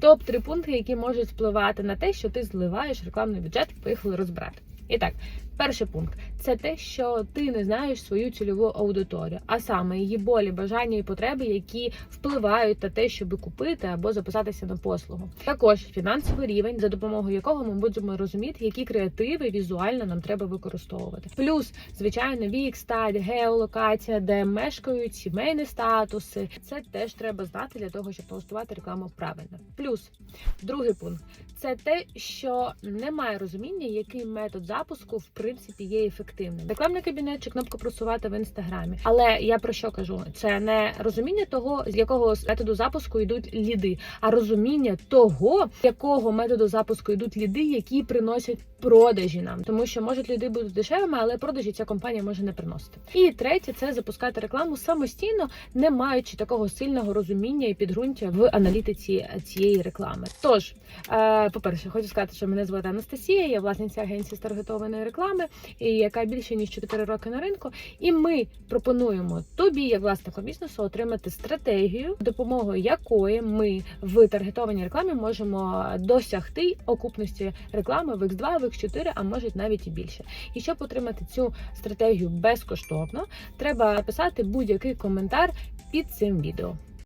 Топ 3 пункти, які можуть впливати на те, що ти зливаєш рекламний бюджет. Поїхали розбирати. І так, перший пункт це те, що ти не знаєш свою цільову аудиторію, а саме її болі, бажання і потреби, які впливають на те, щоб купити або записатися на послугу. Також фінансовий рівень, за допомогою якого ми будемо розуміти, які креативи візуально нам треба використовувати. Плюс, звичайно, вік, стать, геолокація, де мешкають сімейні статуси. Це теж треба знати для того, щоб налаштувати рекламу правильно. Плюс другий пункт це те, що немає розуміння, який метод запуску в принципі є ефективним. Рекламний кабінет чи кнопку просувати в інстаграмі. Але я про що кажу? Це не розуміння того, з якого методу запуску йдуть ліди, а розуміння того, з якого методу запуску йдуть ліди, які приносять продажі нам, тому що можуть ліди бути дешевими, але продажі ця компанія може не приносити. І третє це запускати рекламу самостійно, не маючи такого сильного розуміння і підґрунтя в аналітиці цієї реклами. Тож, е, по-перше, хочу сказати, що мене звати Анастасія, я власниця агенції з таргетованої реклами, і яка більше ніж 4 роки на ринку. І ми пропонуємо тобі, як власнику бізнесу, отримати стратегію, допомогою якої ми в таргетованій рекламі можемо досягти окупності реклами в X2, в X4, а може навіть і більше. І щоб отримати цю стратегію безкоштовно, треба писати будь-який коментар під цим відео.